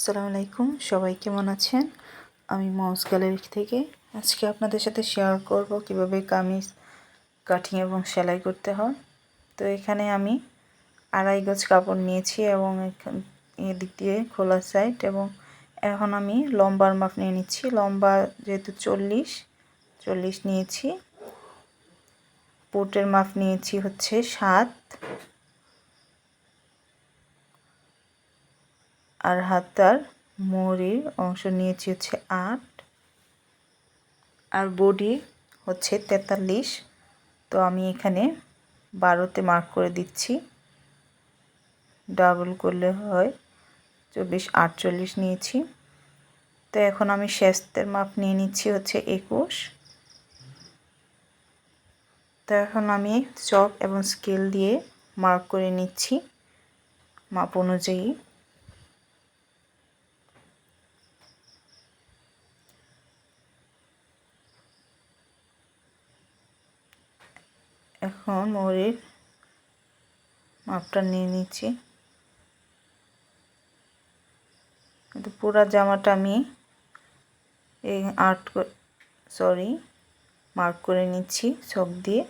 আসসালামু আলাইকুম, সবাই কেমন আছেন? আমি মাউস গ্যালারি থেকে। আজকে আপনাদের সাথে শেয়ার করব কীভাবে কামিজ কাটিং এবং সেলাই করতে হয়। তো এখানে আমি আড়াই গজ কাপড় নিয়েছি এবং এদিক দিয়ে খোলা সাইড এবং এখন আমি লম্বার মাপ নিয়ে নিচ্ছি। লম্বা যেহেতু চল্লিশ চল্লিশ নিয়েছি। পোটের মাপ নিয়েছি হচ্ছে সাত। আর হাতার মোড়ির অংশ নিয়েছি হচ্ছে আট। আর বডি হচ্ছে তেতাল্লিশ। তো আমি এখানে বারোতে মার্ক করে দিচ্ছি। ডাবল করলে হয় চব্বিশ, আটচল্লিশ নিয়েছি। তো এখন আমি শেস্তের মাপ নিয়ে নিচ্ছি হচ্ছে একুশ। তো এখন আমি চক এবং স্কেল দিয়ে মার্ক করে নিচ্ছি। মাপ অনুযায়ী। এখন মোড়ের মাপটা নিয়ে নিচ্ছি। কিন্তু পুরো জামাটা আমি এই আর্ট সরি, মার্ক করে নিচ্ছি চক দিয়ে।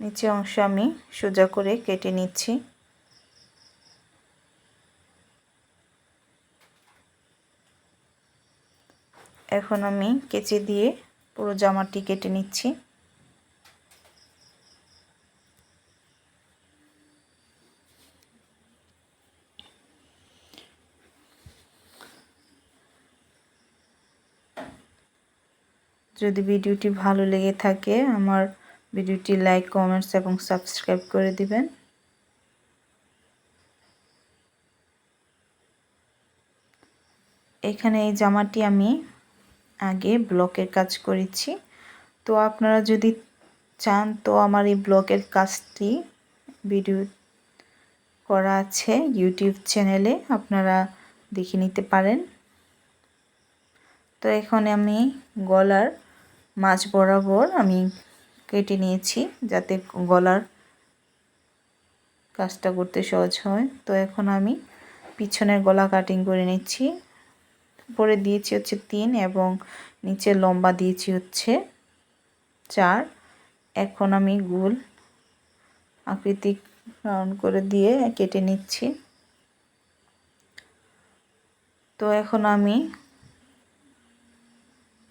নিচে অংশ আমি সোজা করে কেটে নিচ্ছি। এখন আমি কেচে দিয়ে পুরো জামাটি কেটে নিচ্ছি। যদি ভিডিওটি ভালো লেগে থাকে, আমার ভিডিওটি লাইক, কমেন্টস এবং সাবস্ক্রাইব করে দিবেন। এখানে এই জামাটি আমি আগে ব্লকের কাজ করেছি। তো আপনারা যদি চান, তো আমার এই ব্লকের কাজটি ভিডিও করা আছে ইউটিউব চ্যানেলে, আপনারা দেখে নিতে পারেন। তো এখন আমি গলার মাছ বরাবর আমি কেটে নিয়েছি যাতে গলার কাজটা করতে সহজ হয়। তো এখন আমি পিছনের গলা কাটিং করে নিচ্ছি। উপরে দিয়েছি হচ্ছে তিন এবং নিচে লম্বা দিয়েছি হচ্ছে চার। এখন আমি গুল আকৃতি রাউন্ড করে দিয়ে কেটে নিচ্ছি। তো এখন আমি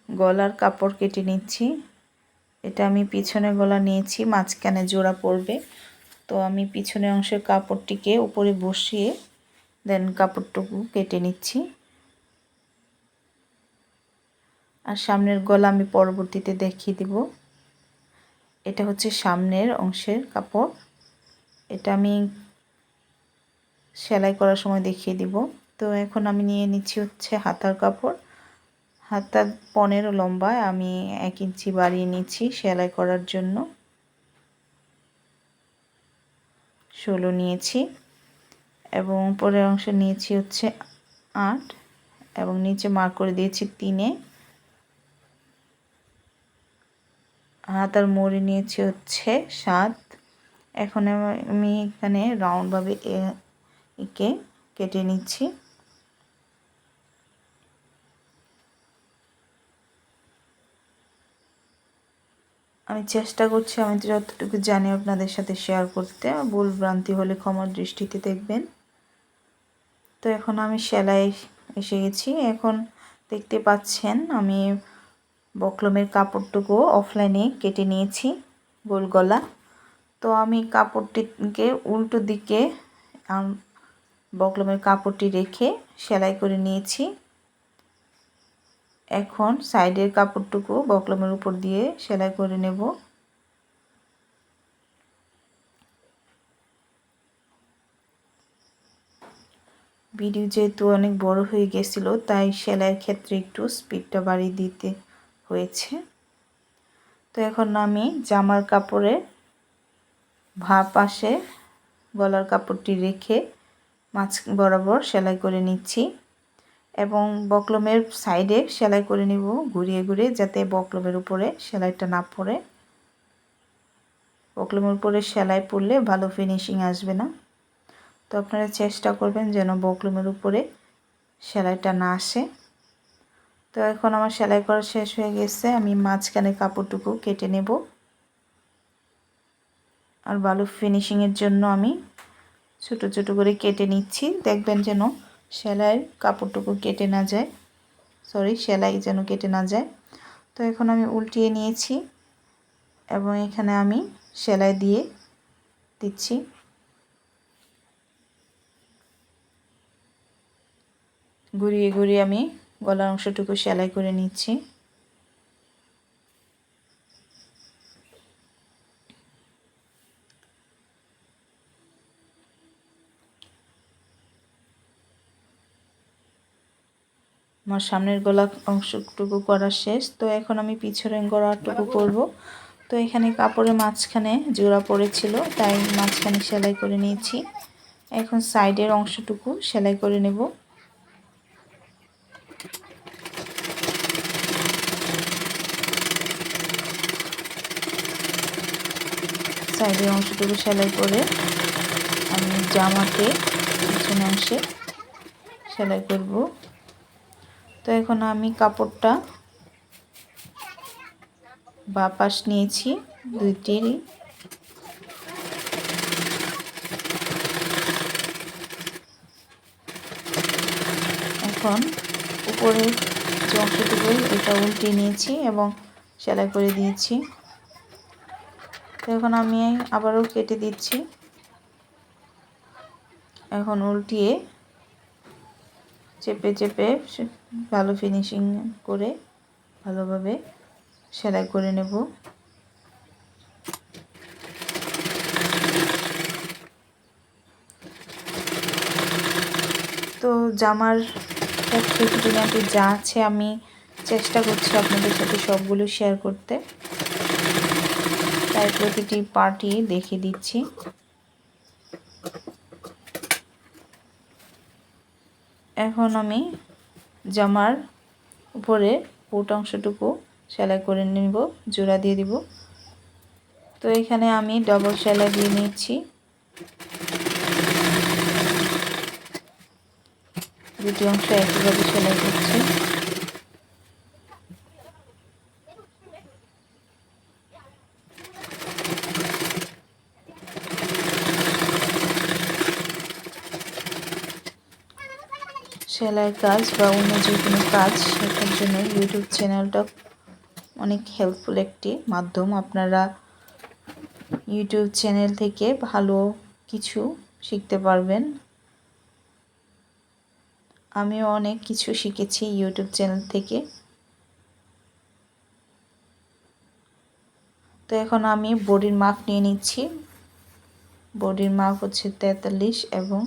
গলার কাপড় কেটে নিচ্ছি। এটা আমি পিছনে গলা নিয়েছি, মাঝখানে জোড়া পড়বে। তো আমি পিছনে অংশের কাপড়টিকে উপরে বসিয়ে দেন কাপড়টুকু কেটে নিচ্ছি। আর সামনের গলা আমি পরবর্তীতে দেখিয়ে দিব। এটা হচ্ছে সামনের অংশের কাপড়। এটা আমি সেলাই করার সময় দেখিয়ে দিব। তো এখন আমি নিয়ে নিচ্ছি হচ্ছে হাতার কাপড়। হাতার পনেরো লম্বায় আমি এক ইঞ্চি বাড়িয়ে নিচ্ছি সেলাই করার জন্য। ষোলো নিয়েছি এবং উপরের অংশ নিয়েছি হচ্ছে আট এবং নিচে মার্ক করে দিয়েছি তিনে। হাতার মোড়ে নিয়েছি হচ্ছে সাত এখন আমি এখানে রাউন্ডভাবে একে কেটে নিচ্ছি। আমি চেষ্টা করছি, আমি যতটুকু জানি আপনাদের সাথে শেয়ার করতে, ভুল ভ্রান্তি হলে ক্ষমার দৃষ্টিতে দেখবেন। তো এখন আমি সেলাই এসে গেছি। এখন দেখতে পাচ্ছেন আমি বকলমের কাপড়টুকু অফলাইনে কেটে নিয়েছি, গোল গলা। তো আমি কাপড়টিকে উল্টো দিকে বকলমের কাপড়টি রেখে সেলাই করে নিয়েছি। এখন সাইডের কাপড়টুকু বকলমের উপর দিয়ে সেলাই করে নেব। ভিডিও যেহেতু অনেক বড় হয়ে গেছিল, তাই সেলাইয়ের ক্ষেত্রে একটু স্পিডটা বাড়িয়ে দিতে। হয়েছে। তো এখন আমি জামার কাপড়ে ভা পাশে গলার কাপড়টি রেখে মাছ বরাবর সেলাই করে নিচ্ছি এবং বকলমের সাইডে সেলাই করে নিব ঘুরিয়ে ঘুরিয়ে যাতে বকলমের উপরে সেলাইটা না পড়ে। বকলুমের উপরে সেলাই পড়লে ভালো ফিনিশিং আসবে না। তো আপনারা চেষ্টা করবেন যেন বকলুমের উপরে সেলাইটা না আসে। তো এখন আমার সেলাই করা শেষ হয়ে গেছে। আমি মাঝখানে কাপড়টুকু কেটে নেব। আর ভালো ফিনিশিংয়ের জন্য আমি ছোট ছোট করে কেটে নিচ্ছি। দেখবেন যেন সেলাইয়ের কাপড়টুকু কেটে না যায়। সরি সেলাই যেন কেটে না যায়। তো এখন আমি উল্টিয়ে নিয়েছি এবং এখানে আমি সেলাই দিয়ে দিচ্ছি। ঘুরিয়ে ঘুরিয়ে আমি গলার অংশটুকু সেলাই করে নিচ্ছি। আমার সামনের গলা অংশটুকু করা শেষ। তো এখন আমি পিছনের গলাটুকু করব। তো এখানে কাপড়ের মাঝখানে জোড়া পড়েছিল, তাই মাঝখানে সেলাই করে নিয়েছি। এখন সাইডের অংশটুকু সেলাই করে নেব। সাইডের অংশটুকু সেলাই করে আমি জামাতে পিছনে অংশে সেলাই করব। তো এখন আমি কাপড়টা বা পাশ নিয়েছি, দুইটিরই। এখন উপরের যে অংশটুকু, এটা উল্টে নিয়েছি এবং সেলাই করে দিয়েছি। এখন আমি আবারও কেটে দিচ্ছি। এখন উল্টিয়ে চেপে চেপে ভালো ফিনিশিং করে ভালোভাবে সেলাই করে নেব। তো জামার খুঁটিনাটি যা আছে আমি চেষ্টা করছি আপনাদের সাথে সবগুলো শেয়ার করতে। তাই প্রতিটি পার্টি দেখিয়ে দিচ্ছি। এখন আমি জামার উপরে পুট অংশটুকু সেলাই করে নিব, জোড়া দিয়ে দিব। তো এখানে আমি ডবল সেলাই দিয়ে নিচ্ছি। দুটি অংশ একইভাবে সেলাই করছি। সেলাইয়ের কাজ বা অন্য যে কোনো কাজ শেখার জন্য ইউটিউব চ্যানেলটা অনেক হেল্পফুল একটি মাধ্যম। আপনারা ইউটিউব চ্যানেল থেকে ভালো কিছু শিখতে পারবেন। আমিও অনেক কিছু শিখেছি ইউটিউব চ্যানেল থেকে। তো এখন আমি বডির মাপ নিয়ে নিচ্ছি। বডির মাপ হচ্ছে তেতাল্লিশ এবং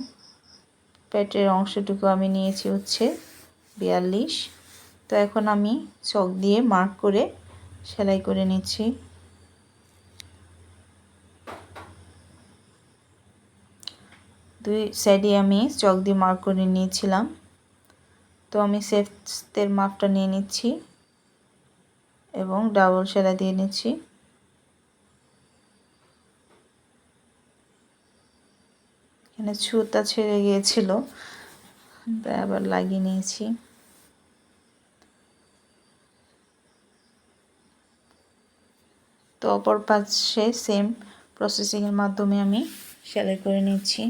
পেটের অংশটুকু আমি নিয়েছি হচ্ছে বিয়াল্লিশ। তো এখন আমি চক দিয়ে মার্ক করে সেলাই করে নিচ্ছি। দুই সাইডে আমি চক দিয়ে মার্ক করে নিয়েছিলাম। তো আমি সেফের মাপটা নিয়ে নিচ্ছি এবং ডাবল সেলাই দিয়ে নিচ্ছি। এখানে ছুতা ছেড়ে গিয়েছিল। তাই আবার লাগিয়ে নিয়েছি। তো অপর পাশে সেম প্রসেসিংয়ের মাধ্যমে আমি সেলাই করে নিচ্ছি।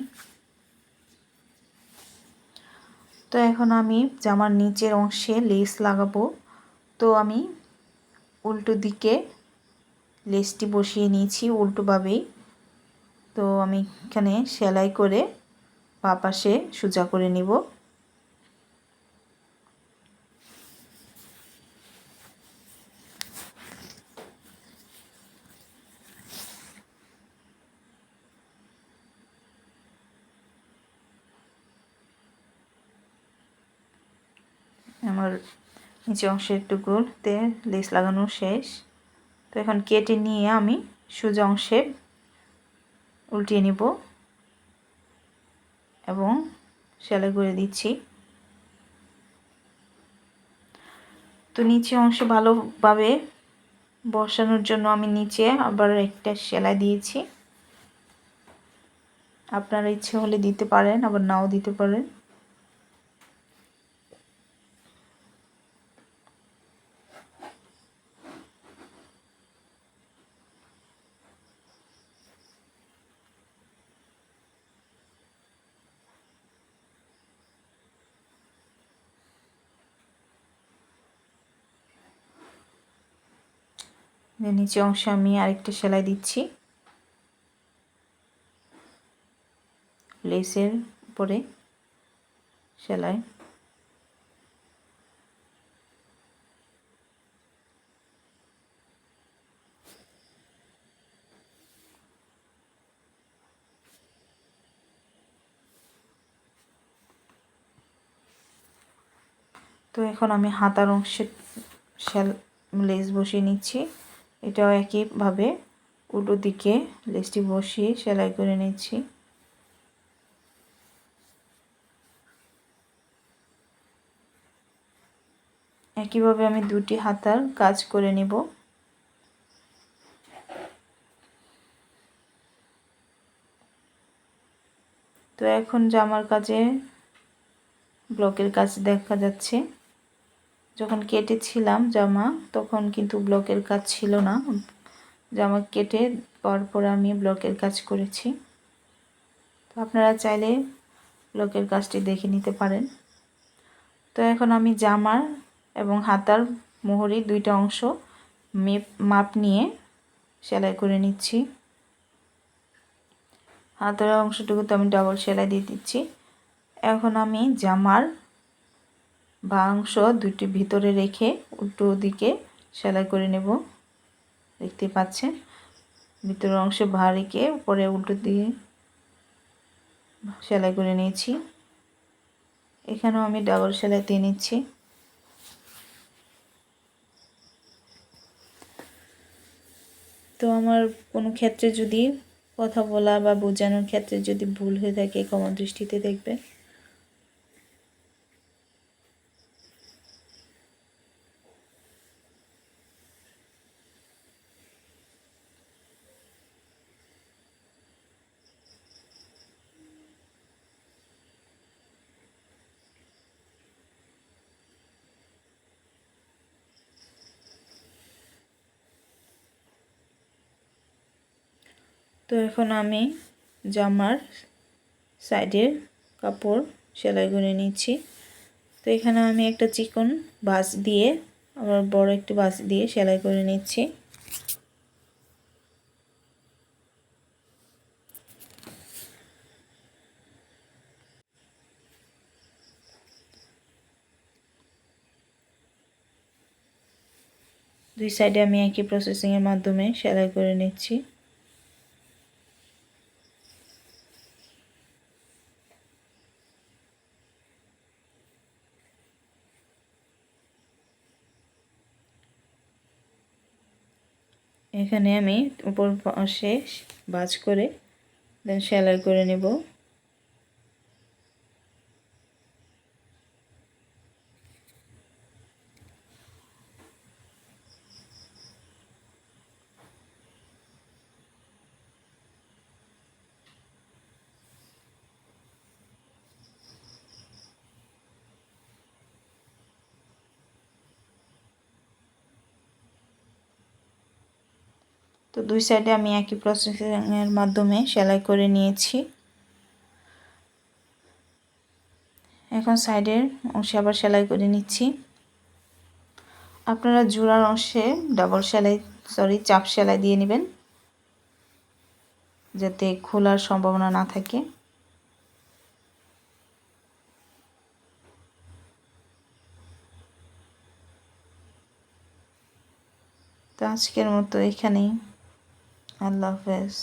তো এখন আমি জামার নিচের অংশে লেস লাগাবো। তো আমি উল্টো দিকে লেসটি বসিয়ে নিয়েছি উল্টোভাবেই। তো আমি এখানে সেলাই করে বা পাশে সোজা করে নিব। আমার নিচে অংশের টুকুতে লেস লাগানো শেষ। তো এখন কেটে নিয়ে আমি সোজা অংশে উল্টিয়ে নিব। এবং সেলাই করে দিচ্ছি। তো নিচে অংশ ভালোভাবে বসানোর জন্য আমি নিচে আবার একটা সেলাই দিয়েছি। আপনারা ইচ্ছে হলে দিতে পারেন, আবার নাও দিতে পারেন। নিচে অংশে আমি আরেকটা সেলাই দিচ্ছি। লেসের উপরে সেলাই। তো এখন আমি হাতার অংশে সেল লেস বসিয়ে নিচ্ছি। এটাও একইভাবে উল্টো দিকে লেসটি বসিয়ে সেলাই করে নিচ্ছি। একইভাবে আমি দুটি হাতার কাজ করে নিব। তো এখন জামার কাজে ব্লকের কাজ দেখা যাচ্ছে। যখন কেটেছিলাম জামা, তখন কিন্তু ব্লকের কাজ ছিল না। জামা কেটে পরপর আমি ব্লকের কাজ করেছি। তো আপনারা চাইলে ব্লকের কাজটি দেখে নিতে পারেন। তো এখন আমি জামার এবং হাতার মোহরি দুইটা অংশ মেপ, মাপ নিয়ে সেলাই করে নিচ্ছি। হাতের অংশটুকু তো আমি ডাবল সেলাই দিয়ে দিচ্ছি। এখন আমি জামার বা অংশ দুটি ভিতরে রেখে উল্টো দিকে সেলাই করে নেব। দেখতে পাচ্ছেন? ভিতরের অংশে ভা রেখে উপরে উল্টো দিয়ে সেলাই করে নিয়েছি। এখানেও আমি ডাবল সেলাই দিয়ে নিচ্ছি। তো আমার কোনো ক্ষেত্রে যদি কথা বলা বা বোঝানোর ক্ষেত্রে যদি ভুল হয়ে থাকে, ক্ষমা দৃষ্টিতে দেখবেন। তো এখন আমি জামার সাইডের কাপড় সেলাই করে নিচ্ছি। তো এখানে আমি একটা চিকন বাস দিয়ে আবার বড় একটি বাস দিয়ে সেলাই করে নিচ্ছি। দুই সাইডে আমি একই প্রসেসিংয়ের মাধ্যমে সেলাই করে নিচ্ছি। এখানে আমি উপর পাশে বাজ করে দেন সেলাই করে নেব। তো দুই সাইডে আমি একই প্রসেসিংয়ের মাধ্যমে সেলাই করে নিয়েছি। এখন সাইডের অংশে আবার সেলাই করে নিচ্ছি। আপনারা জোড়ার অংশে ডাবল সেলাই সরি চাপ সেলাই দিয়ে নেবেন। যাতে খোলার সম্ভাবনা না থাকে। তো আজকের মতো এখানেই। আল্লাহ হাফেজ